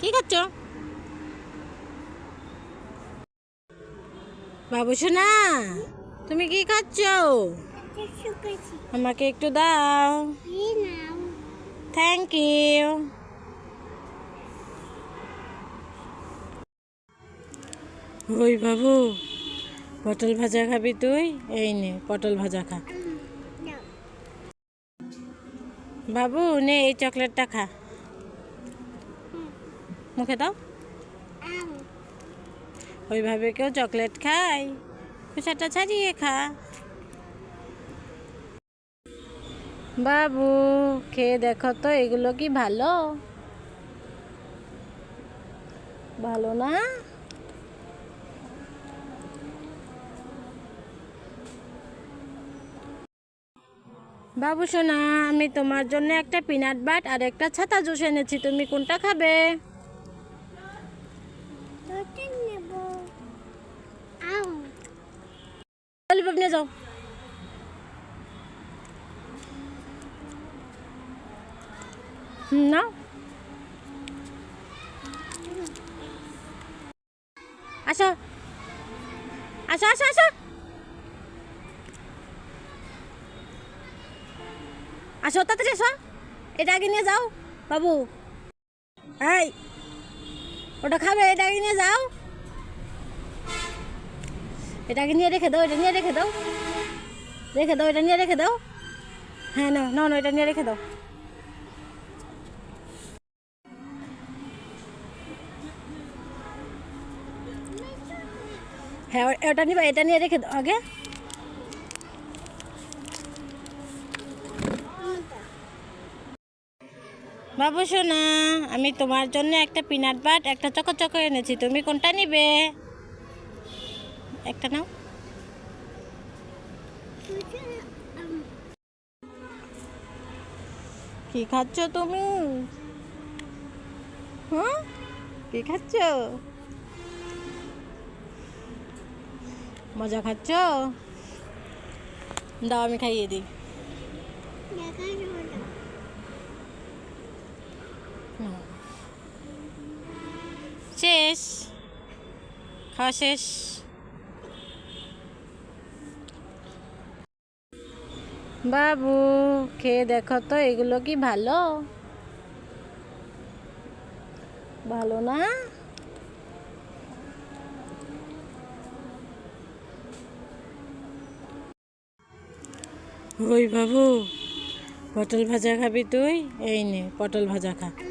কি খাচ্ছ বাবু সোনা তুমি কি খাচ্ছ? আমাকে একটু দাও। থ্যাংক ইউ ওই বাবু পটল ভাজা খাবি তুই? এই নে পটল ভাজা খা। বাবু নে এই চকলেটটা খা। মুখে দাও। ওইভাবে কেউ চকলেট খায়। খোসাটা ছাড়িয়ে খা। বাবু, খেয়ে দেখো তো, এগুলো কি ভালো? ভালো না? বাবু সোনা আমি তোমার জন্য একটা পিনাট বাট আর একটা ছাতা জুস এনেছি। তুমি কোনটা খাবে? নিয়ে যাও। নাও আসো। আসো আসো আসো। আসো, তাড়াতাড়ি আসো। এটা আগে নিয়ে যাও, বাবু। এই, ওটা খাবে, এটা আগে নিয়ে যাও। এটাকে নিয়ে রেখে দাও এটা নিয়ে রেখে দাও। রেখে দাও এটা নিয়ে রেখে দাও। হ্যাঁ নাও নাও, এটা নিয়ে রেখে দাও। হ্যাঁ ওটা নিবা এটা নিয়ে রেখে দাও আগে। বাবু শোনা আমি তোমার জন্য একটা পিনাট বাট একটা চকো এনেছি। তুমি কোনটা নিবে? একটা নাও। কি খাচ্ছ তুমি? হ্যাঁ কি খাচ্ছ? মজা খাচ্ছ? দাও আমি খাইয়ে দিই। শেষ। খাওয়া শেষ। বাবু, খেয়ে দেখো তো, এগুলো কি ভালো? ভালো না? ওই বাবু, পটল ভাজা খাবি তুই? এই নে, পটল ভাজা খা।